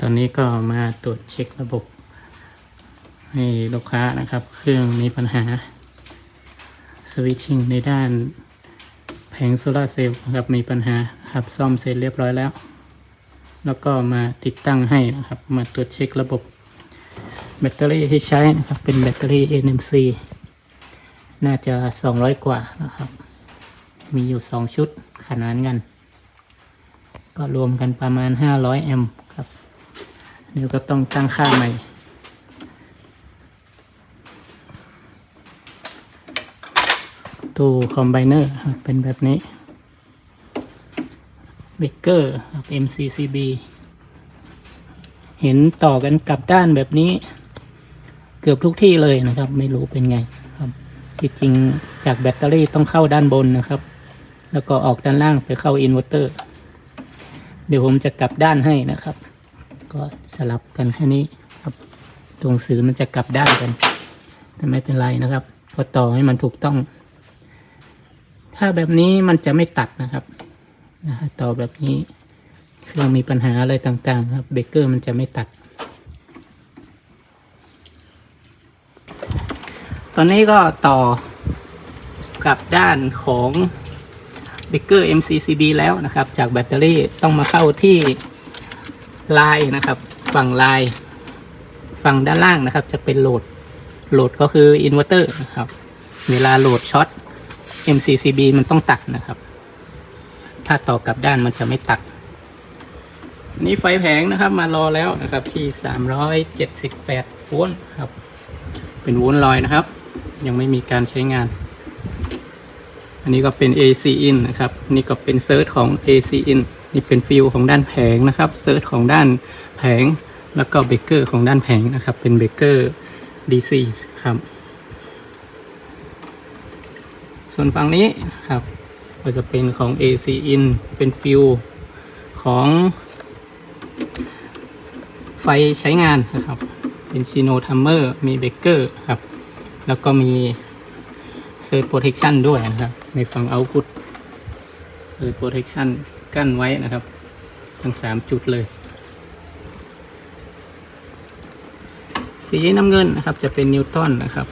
ตอนนี้ก็มาตรวจเช็คระบบ ให้ลูกค้านะครับ เครื่องมีปัญหาสวิตชิ่งในด้านแผงโซลาเซลล์นะครับมีปัญหาครับซ่อมเสร็จเรียบร้อยแล้ว แล้วก็มาติดตั้งให้นะครับ มาตรวจเช็คระบบ แบตเตอรี่ที่ใช้นะครับเป็นแบตเตอรี่ NMC น่าจะ 200 กว่านะครับ มีอยู่ 2 ชุดขนานกัน ก็รวมกันประมาณ 500 แอมป์ เดี๋ยวก็ต้องตั้งค่าใหม่ตู้คอมไบเนอร์เป็นแบบนี้เบเกอร์ครับ MCCB เห็นต่อกันกลับด้านแบบนี้ เกือบทุกที่เลยนะครับ ไม่รู้เป็นไงครับจริงจากแบตเตอรี่ต้องเข้าด้านบนนะครับ แล้วก็ออกด้านล่างไปเข้าอินเวอร์เตอร์ เดี๋ยวผมจะกลับด้านให้นะครับ ก็สลับกันแค่นี้ครับ ตรงสื่อมันจะกลับด้านกัน แต่ไม่เป็นไรนะครับ ก็ต่อให้มันถูกต้อง ถ้าแบบนี้มันจะไม่ตัดนะครับนะฮะต่อแบบนี้เครื่องมีปัญหาอะไรต่างๆ ครับ เบเกอร์มันจะไม่ตัด ตอนนี้ก็ต่อกับด้านของเบเกอร์ MCCB แล้วนะครับ จากแบตเตอรี่ต้องมาเข้าที่ ลายนะครับ ฝั่งลาย ฝั่งด้านล่างนะครับ จะเป็นโหลด โหลดก็คืออินเวอร์เตอร์นะครับ เวลาโหลดช็อต MCCB มันต้องตัดนะครับ ถ้าต่อกลับด้านมันจะไม่ตัด นี่ไฟแผงนะครับ มารอแล้วนะครับที่ 378 โวลต์ครับ เป็นโวลต์ลอยนะครับ ยังไม่มีการใช้งาน อันนี้ก็เป็น AC in นะครับ นี่ก็เป็นเซิร์ชของ AC in นี่เป็นฟิลของด้านแผงนะครับเซิร์ชของด้านแผง แล้วก็เบรกเกอร์ของด้านแผงนะครับ เป็นเบรกเกอร์ DC ครับ ส่วนฝั่งนี้ครับก็จะเป็นของ AC in เป็นฟิลของไฟใช้งานนะครับ เป็นซีโนทัมเมอร์มีเบรกเกอร์ครับ แล้วก็มีเซอร์โปรเทคชันด้วยนะครับ ในฝั่งเอาพุตเซอร์โปรเทคชัน กั้นไว้นะครับ ทั้ง3จุดเลย สีน้ำเงินนะครับจะเป็นนิวตันนะครับ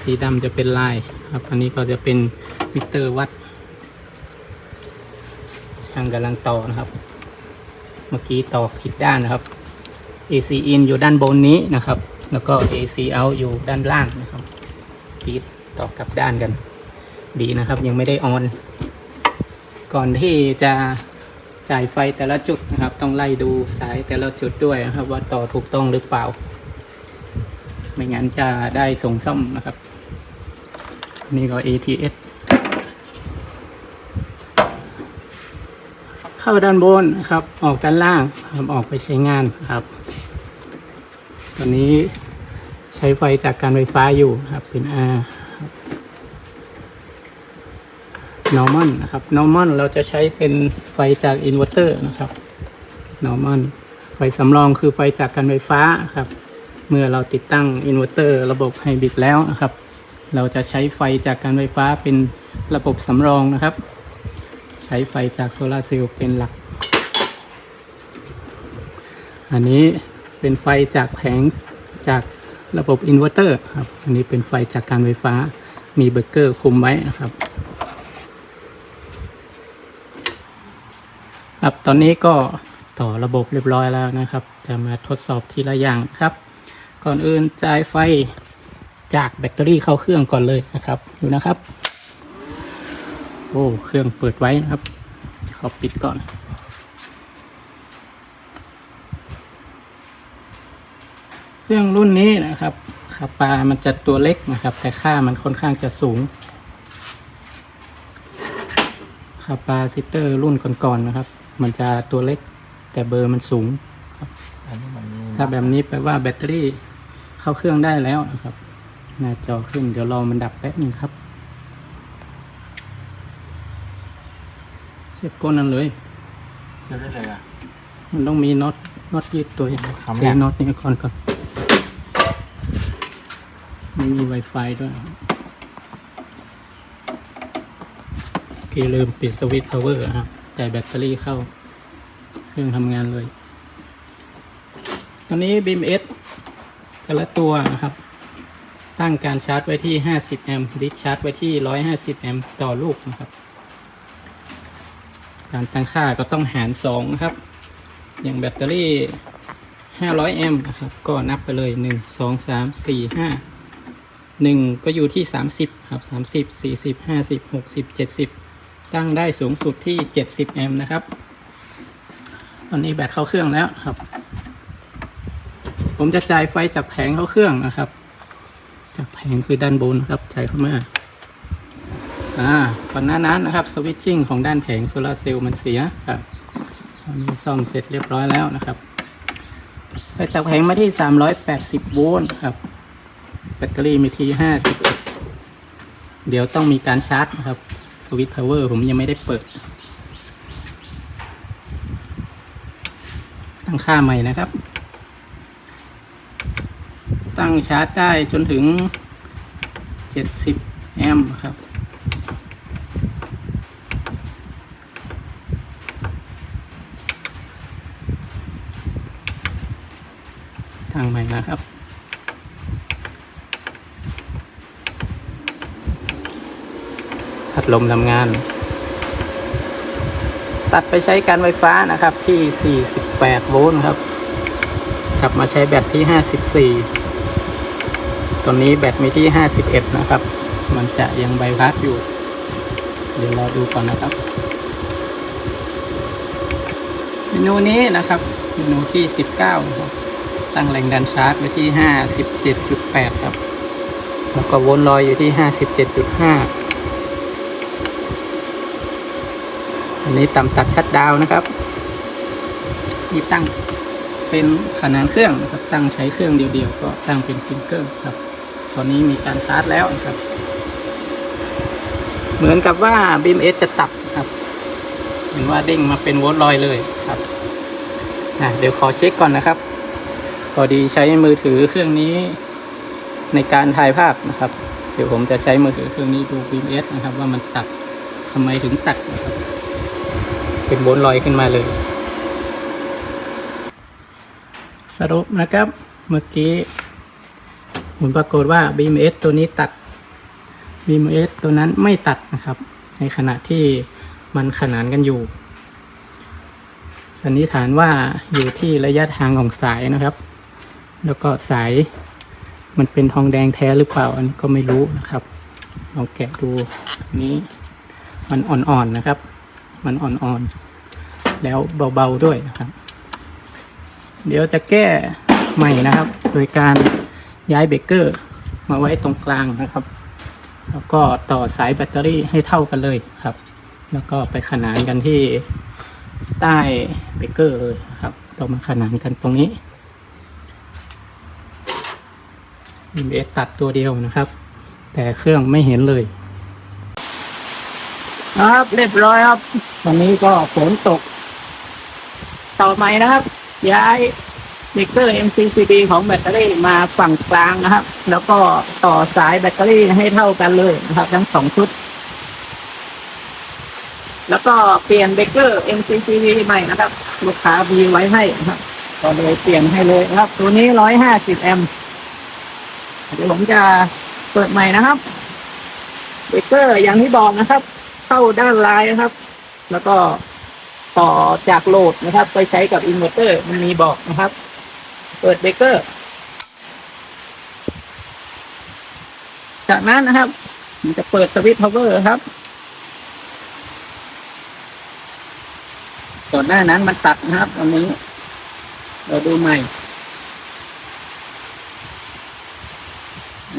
สีดำจะเป็นลายครับอันนี้ก็จะเป็นมิเตอร์วัดช่างกำลังต่อนะครับ เมื่อกี้ต่อผิดด้านนะครับ AC in อยู่ด้านบนนี้นะครับ แล้วก็ AC out อยู่ด้านล่างนะครับเมื่อกี้ต่อกลับด้านกัน ดีนะครับยังไม่ได้ออน ก่อนที่จะจ่ายไฟแต่ละจุดนะครับ ต้องไล่ดูสายแต่ละจุดด้วยนะครับ ว่าต่อถูกต้องหรือเปล่า ไม่งั้นจะได้ส่งซ่อมนะครับ นี่ก็ ATS เข้าด้านบนนะครับ ออกด้านล่างครับออกไปใช้งานครับ ตอนนี้ใช้ไฟจากการไฟฟ้าอยู่ครับเป็น R normal นอร์มอลนะครับ normal เราจะใช้เป็นไฟจากอินเวอร์เตอร์นะครับ normal ไฟสำรองคือไฟจากการไฟฟ้าครับ เมื่อเราติดตั้งอินเวอร์เตอร์ระบบไฮบริดแล้วนะครับ เราจะใช้ไฟจากการไฟฟ้าเป็นระบบสำรองนะครับ ใช้ไฟจากโซลาเซลล์เป็นหลัก อันนี้เป็นไฟจากแผงจากระบบอินเวอร์เตอร์ครับ อันนี้เป็นไฟจากการไฟฟ้า มีเบรกเกอร์คุมไว้นะครับ ครับตอนนี้ก็ต่อระบบเรียบร้อยแล้วนะครับ จะมาทดสอบทีละอย่างครับ ก่อนอื่นจ่ายไฟจากแบตเตอรี่เข้าเครื่องก่อนเลยนะครับ ดูนะครับ โอ้เครื่องเปิดไว้นะครับขอปิดก่อน เครื่องรุ่นนี้นะครับคาปามันจะตัวเล็กนะครับ แต่ค่ามันค่อนข้างจะสูงคาปาซิเตอร์รุ่นก่อนๆนะครับ มันจะตัวเล็ก แต่เบอร์มันสูงอันนี้มันถ้าแบบนี้แปลว่าแบตเตอรี่เข้าเครื่องได้แล้วนะครับ หน้าจอขึ้นเดี๋ยวรอมันดับแป๊บหนึงครับเสียบก้นนั่นเลยเชื่อได้เลยอะมันต้องมีน็อตน็อตยืดตัวคำแรกเทน็อตนี่ก่อนก่อนไม่มี Wi-Fi ด้วยโอเคลืมปิดสวิตช์พาวเวอร์ครับ จ่ายแบตเตอรี่เข้า เครื่องทำงานเลย ตอนนี้ BMS แต่ละตัวนะครับ ตั้งการชาร์จไว้ที่ 50 แอมป์ดิสชาร์จไว้ที่ 150 แอมป์ต่อลูกนะครับ การตั้งค่าก็ต้องหาร 2 นะครับ อย่างแบตเตอรี่ 500 แอมป์นะครับ ก็นับไปเลย 1 2 3 4 5 1 ก็อยู่ที่ 30 ครับ 30 40 50 60 70 ตั้งได้สูงสุดที่ 70 แอมป์นะครับ ตอนนี้แบตเข้าเครื่องแล้วครับ ผมจะจ่ายไฟจากแผงเข้าเครื่องนะครับ จากแผงคือด้านบนครับจ่ายเข้ามาอ่าก่อนหน้านั้นนะครับสวิตชิ่งของด้านแผงโซลาเซลล์มันเสียครับตอนนี้ซ่อมเสร็จเรียบร้อยแล้วนะครับไปจากแผงมาที่ 380 โวลต์ครับ แบตเตอรี่มีที่ 50 เดี๋ยวต้องมีการชาร์จนะครับ วิตช์พาวเวอร์ผมยังไม่ได้เปิด ตั้งค่าใหม่นะครับ ตั้งชาร์จได้จนถึง 70 แอมป์ครับทางใหม่นะครับ พัดลมทำงาน ตัดไปใช้การไฟฟ้านะครับที่ 48 โวลต์ครับ กลับมาใช้แบตที่ 54 ตอนนี้แบตมีที่ 51 นะครับ มันจะยังไบพัสอยู่ เดี๋ยวเราดูก่อนนะครับ เมนูนี้นะครับ เมนูที่ 19นะครับตั้งแรงดันชาร์จไว้ที่ 57.8 ครับ แล้วก็วนลอยอยู่ที่ 57.5 นนี้ต่ำตัดชัดดาวนะครับนี่ตั้งเป็นขนาดเครื่องนะครับ ตั้งใช้เครื่องเดียวๆ ก็ตั้งเป็นซิงเกิลครับ ตอนนี้มีการชาร์จแล้วนะครับ เหมือนกับว่า BMS จะตัดครับ เห็นว่าเด้งมาเป็นโวลต์ลอยเลยครับเดี๋ยวขอเช็คก่อนนะครับพอดีใช้มือถือเครื่องนี้ในการถ่ายภาพนะครับ เดี๋ยวผมจะใช้มือถือเครื่องนี้ดู BMS นะครับ ว่ามันตัดทำไมถึงตัดนะครับ เป็นโวลต์ลอยขึ้นมาเลย สรุปนะครับเมื่อกี้ผลปรากฏว่า BMS ตัวนี้ตัด BMS ตัวนั้นไม่ตัดนะครับ ในขณะที่มันขนานกันอยู่ สันนิษฐานว่าอยู่ที่ระยะทางของสายนะครับ แล้วก็สายมันเป็นทองแดงแท้หรือเปล่าอันก็ไม่รู้นะครับ ลองแกะดูนี้มันอ่อนๆนะครับ มันอ่อนๆ แล้วเบาๆด้วยนะครับ เดี๋ยวจะแก้ใหม่นะครับ โดยการย้ายเบเกอร์ มาไว้ตรงกลางนะครับ แล้วก็ต่อสายแบตเตอรี่ให้เท่ากันเลยครับ แล้วก็ไปขนานกันที่ใต้เบเกอร์เลยครับต้องมาขนานกันตรงนี้ b เตัดตัวเดียวนะครับ แต่เครื่องไม่เห็นเลย ครับเรียบร้อยครับ วันนี้ก็ฝนตก ต่อใหมนะครับ ย้ายเบรกเกอร์ MCCB ของแบตเตอรี่มาฝั่งกลางนะครับ แล้วก็ต่อสายแบตเตอรี่ให้เท่ากันเลยนะครับ ทั้งสองชุด แล้วก็เปลี่ยนเบรกเกอร์ MCCB ใหม่นะครับ ลูกค้ามีไว้ให้นะครับก็เลยเปลี่ยนให้เลยนะครับ ตัวนี้ร้อยห้าสิบแอมป์เดี๋ยวผมจะเปิดใหม่นะครับเบรกเกอร์อย่างที่บอกนะครับ เข้าด้านลายนะครับ แล้วก็ต่อจากโหลดนะครับ ไปใช้กับอินเวอร์เตอร์มันมีบอกนะครับ เปิดเบรกเกอร์ จากนั้นนะครับ มันจะเปิดสวิตช์พาวเวอร์ครับ ก่อนหน้านั้นมันตัดนะครับตอนนี้ เราดูใหม่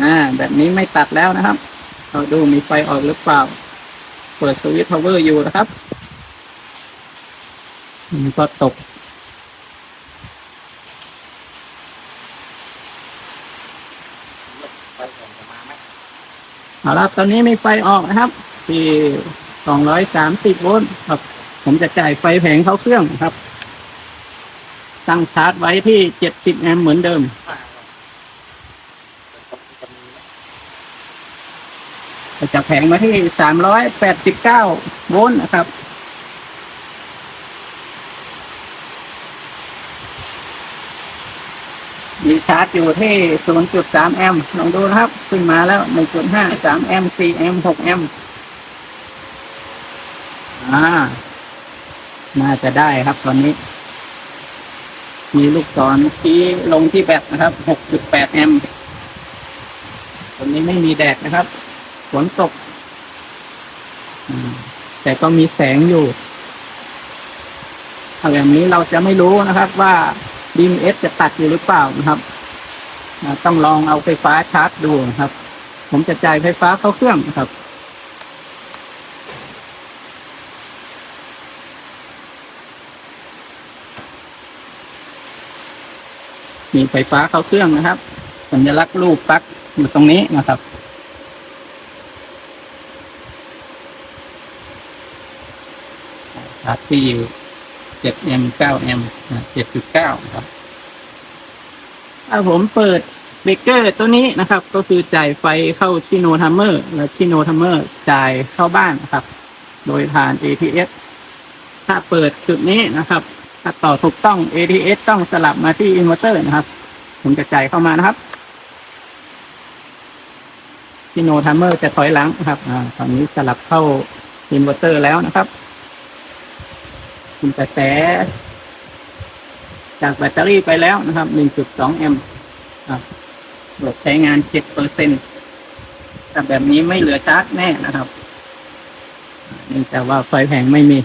อ่า แบบนี้ไม่ตัดแล้วนะครับ เราดูมีไฟออกหรือเปล่า เปิดสวิตช์พาวเวอร์อยู่นะครับมันก็ตก เอาละตอนนี้มีไฟออกนะครับ ที่230โวลต์ครับ ผมจะจ่ายไฟแผงเข้าเครื่องครับ ตั้งชาร์จไว้ที่70แอมป์เหมือนเดิม จะแผงมาที่389โวลต์นะครับมีชาร์จอยู่ที่ 0.3 แอมป์ลองดูนะครับ ขึ้นมาแล้ว 1.5 3 แอมป์ 4 แอมป์ 6 แอมป์ อ่า น่าจะได้ครับตอนนี้ มีลูกศรชี้ลงที่แบตนะครับ 6.8 แอมป์ ตอนนี้ไม่มีแดดนะครับ ฝนตกอืมแต่ก็มีแสงอยู่เอาอย่างนี้เราจะไม่รู้นะครับ ว่าดีมเอสจะตัดอยู่หรือเปล่านะครับ ต้องลองเอาไฟฟ้าชาร์จดูนะครับ ผมจะจ่ายไฟฟ้าเข้าเครื่องนะครับมีไฟฟ้าเข้าเครื่องนะครับ สัญลักษณ์รูปปลั๊กอยู่ตรงนี้นะครับ ชาร์จที่อยู่7 m 9 m 7.9ครับถ้าผมเปิดเบรกเกอร์ตัวนี้นะครับ ก็คือจ่ายไฟเข้าชิโนทัมเมอร์ และชิโนทัมเมอร์จ่ายเข้าบ้านนะครับ โดยผ่าน ATS ถ้าเปิดจุดนี้นะครับ ถ้าต่อถูกต้อง ATS ต้องสลับมาที่อินเวอร์เตอร์นะครับ ผมจะจ่ายเข้ามานะครับชิโนทัมเมอร์จะถอยหลังนะครับอ่าตอนนี้สลับเข้าอินเวอร์เตอร์แล้วนะครับ คุณกระแส จากแบตเตอรี่ไปแล้วนะครับ 1.2 แอมป์หลดใช้งาน 7เปอร์เซ็นแต่แบบนี้ไม่เหลือชาร์จแน่นะครับเนื่องจากว่าไฟแผงไม่มี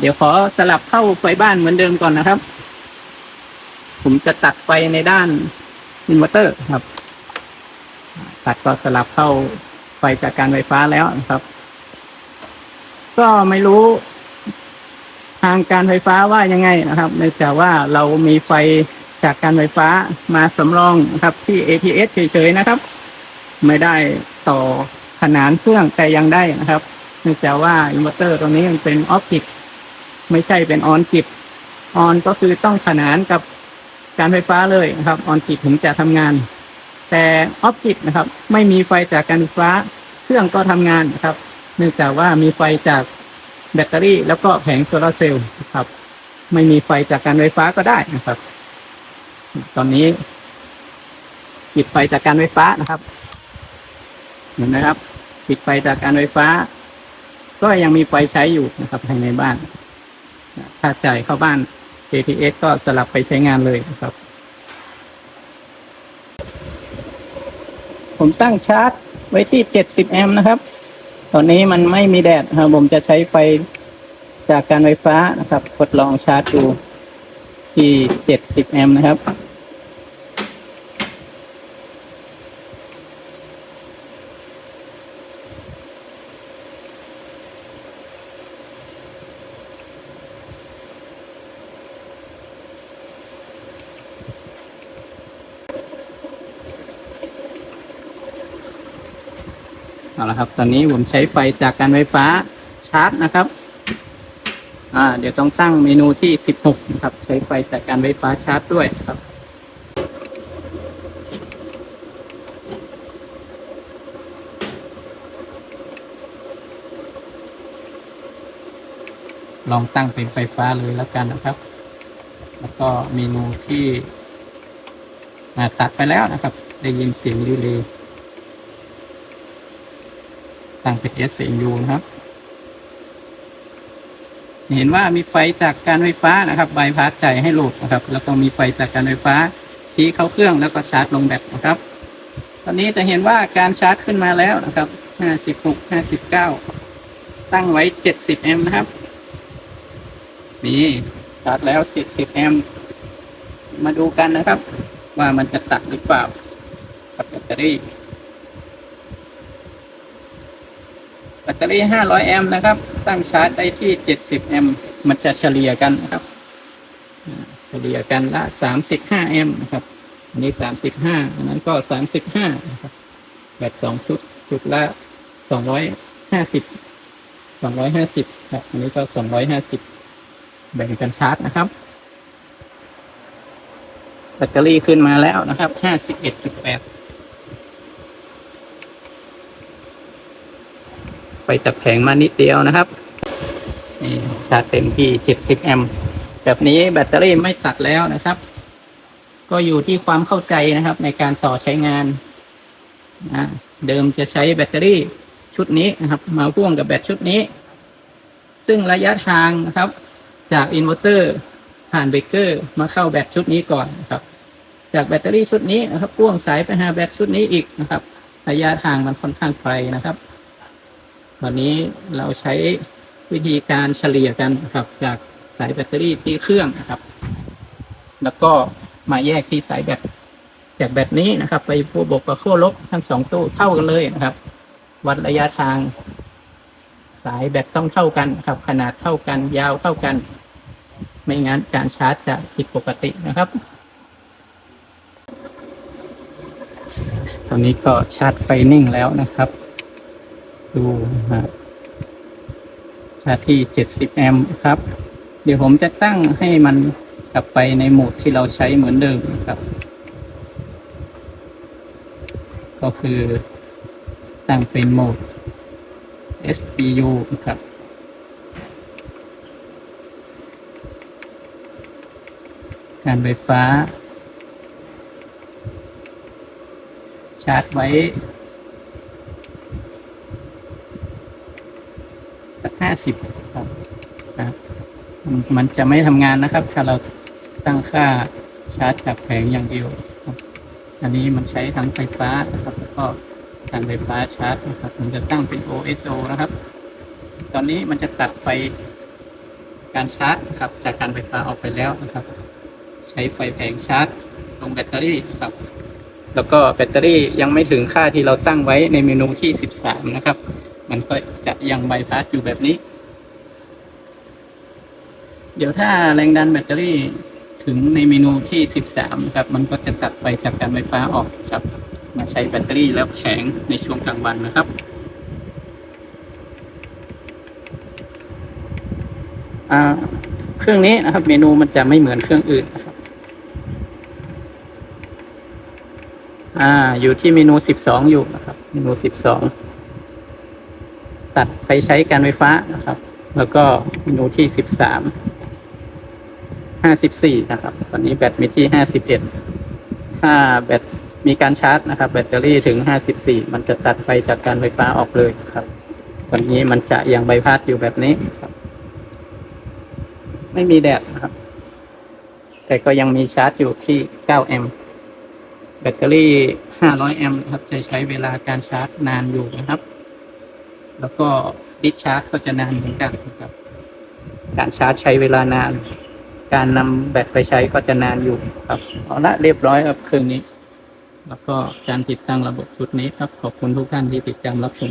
เดี๋ยวขอสลับเข้าไฟบ้านเหมือนเดิมก่อนนะครับ ผมจะตัดไฟในด้านอินเวอร์เตอร์ครับ ตัดก็สลับเข้าไฟจากการไฟฟ้าแล้วนะครับ ก็ไม่รู้ ทางการไฟฟ้าว่ายังไงนะครับเนื่องจากว่าเรามีไฟจากการไฟฟ้ามาสำรองนะครับที่ ATS เฉยๆนะครับ ไม่ได้ต่อขนานเครื่องแต่ยังได้นะครับ เนื่องจากว่าอินเวอร์เตอร์ตัวนี้มันเป็นออฟติกไม่ใช่เป็นออนกิบออนก็คือต้องขนานกับการไฟฟ้าเลยนะครับออนกิบถึงจะทำงาน แต่ออฟกิบนะครับ ไม่มีไฟจากการไฟฟ้า เครื่องก็ทำงานนะครับ เนื่องจากว่ามีไฟจาก แบตเตอรี่แล้วก็แผงโซลาร์เซลล์นะครับ ไม่มีไฟจากการไฟฟ้าก็ได้นะครับ ตอนนี้ปิดไฟจากการไฟฟ้านะครับ เห็นไหมครับ ปิดไฟจากการไฟฟ้า ก็ยังมีไฟใช้อยู่นะครับภายในบ้าน ถ้าจ่ายเข้าบ้าน ATS ก็สลับไปใช้งานเลยนะครับ ผมตั้งชาร์จไว้ที่ 70 แอมป์นะครับ ตอนนี้มันไม่มีแดดครับผมจะใช้ไฟจากการไฟฟ้านะครับ ทดลองชาร์จดูที่ 70 แอมป์นะครับ เอาละครับ ตอนนี้ผมใช้ไฟจากการไฟฟ้าชาร์จนะครับอ่าเดี๋ยวต้องตั้งเมนูที่ 16 นะครับ ใช้ไฟจากการไฟฟ้าชาร์จด้วยครับลองตั้งเป็นไฟฟ้าเลยแล้วกันนะครับ แล้วก็เมนูที่ตัดไปแล้วนะครับ ได้ยินเสียงรีเลย์ ตั้งเป็น SCU นะครับ เห็นว่ามีไฟจากการไฟฟ้านะครับบายพาสใจให้โหลดนะครับ แล้วก็มีไฟจากการไฟฟ้า ชี้เข้าเครื่องแล้วก็ชาร์จลงแบตนะครับ ตอนนี้จะเห็นว่าการชาร์จขึ้นมาแล้วนะครับ 56 59 ตั้งไว้ 70 แอมป์นะครับ นี่ชาร์จแล้ว 70 แอมป์ มาดูกันนะครับ ว่ามันจะตัดหรือเปล่ากับแบตเตอรี่ แบตเตอรี่ 500 แอมป์นะครับ ตั้งชาร์จได้ที่ 70 แอมป์มันจะเฉลี่ยกันนะครับ เฉลี่ยกันละ 35 แอมป์นะครับ อันนี้ 35 อันนั้นก็ 35 นะครับ แบต2ชุด ชุดละ 250 250 ครับ อันนี้ก็ 250 แบ่งกันชาร์จนะครับ แบตเตอรี่ขึ้นมาแล้วนะครับ 51.8 ไปจากแผงมานิดเดียวนะครับนี่ชาร์จเต็มที่ 70 แอมป์แบบนี้แบตเตอรี่ไม่ตัดแล้วนะครับ ก็อยู่ที่ความเข้าใจนะครับ ในการต่อใช้งานนะเดิมจะใช้แบตเตอรี่ชุดนี้นะครับ มาพ่วงกับแบตชุดนี้ ซึ่งระยะทางนะครับ จากอินเวอร์เตอร์ผ่านเบรกเกอร์มาเข้าแบตชุดนี้ก่อนนะครับ จากแบตเตอรี่ชุดนี้นะครับพ่วงสายไปหาแบตชุดนี้อีกนะครับ ระยะทางมันค่อนข้างไกลนะครับ ตอนนี้เราใช้วิธีการเฉลี่ยกันนะครับ จากสายแบตเตอรี่ที่เครื่องนะครับ แล้วก็มาแยกที่สายแบตจากแบตนี้นะครับ ไปขั้วบวกกับขั้วลบทั้งสองตู้เท่ากันเลยนะครับ วัดระยะทาง สายแบตต้องเท่ากันนะครับ ขนาดเท่ากันยาวเท่ากัน ไม่งั้นการชาร์จจะผิดปกตินะครับตอนนี้ก็ชาร์จไฟนิ่งแล้วนะครับ ดูนะชาร์จที่ 70 แอมป์ครับ เดี๋ยวผมจะตั้งให้มันกลับไปในโหมดที่เราใช้เหมือนเดิมครับ ก็คือตั้งเป็นโหมด SPU ครับการไฟฟ้า ชาร์จไว้ สักห้าสิบครับนะครับมันจะไม่ทำงานนะครับ ถ้าเราตั้งค่าชาร์จจากแผงอย่างเดียวอันนี้มันใช้ทั้งไฟฟ้านะครับแล้วก็การไฟฟ้าชาร์จนะครับมันจะตั้งเป็น OSO นะครับ ตอนนี้มันจะตัดไฟการชาร์จนะครับ จากการไฟฟ้าออกไปแล้วนะครับ ใช้ไฟแผงชาร์จ ลงแบตเตอรี่ครับ แล้วก็แบตเตอรี่ยังไม่ถึงค่าที่เราตั้งไว้ในเมนูที่ 13 นะครับ มันก็จะยังไบพาสอยู่แบบนี้ เดี๋ยวถ้าแรงดันแบตเตอรี่ถึงในเมนูที่ 13ครับ มันก็จะตัดไฟจากการไฟฟ้าออกครับ มาใช้แบตเตอรี่แล้วแข็งในช่วงกลางวันนะครับอ่าเครื่องนี้นะครับ เมนูมันจะไม่เหมือนเครื่องอื่นนะครับอ่า อยู่ที่เมนูสิบสอยู่นะครับ เมนูสิบสอง ตัดไปใช้การไฟฟ้านะครับ แล้วก็เมนูที่สิบสามห้าสิบสี่นะครับ ตอนนี้แบตมีที่ห้าสิบเอ็ดถ้าแบตมีการชาร์จนะครับ แบตเตอรี่ถึงห้าสิบสี่มันจะตัดไฟจากการไฟฟ้าออกเลยครับ ตอนนี้มันจะยังใบพัดอยู่แบบนี้ครับ ไม่มีแดดนะครับ แต่ก็ยังมีชาร์จอยู่ที่เก้าแอมป์แบตเตอรี่ 500 แอมป์นะครับ จะใช้เวลาการชาร์จนานอยู่นะครับ แล้วก็ดิชาร์จก็จะนานเหมือนกันนะครับ การชาร์จใช้เวลานาน การนำแบตไปใช้ก็จะนานอยู่ครับเอาละเรียบร้อยครับเครื่องนี้ แล้วก็การติดตั้งระบบชุดนี้ครับขอบคุณทุกท่านที่ติดตามรับชม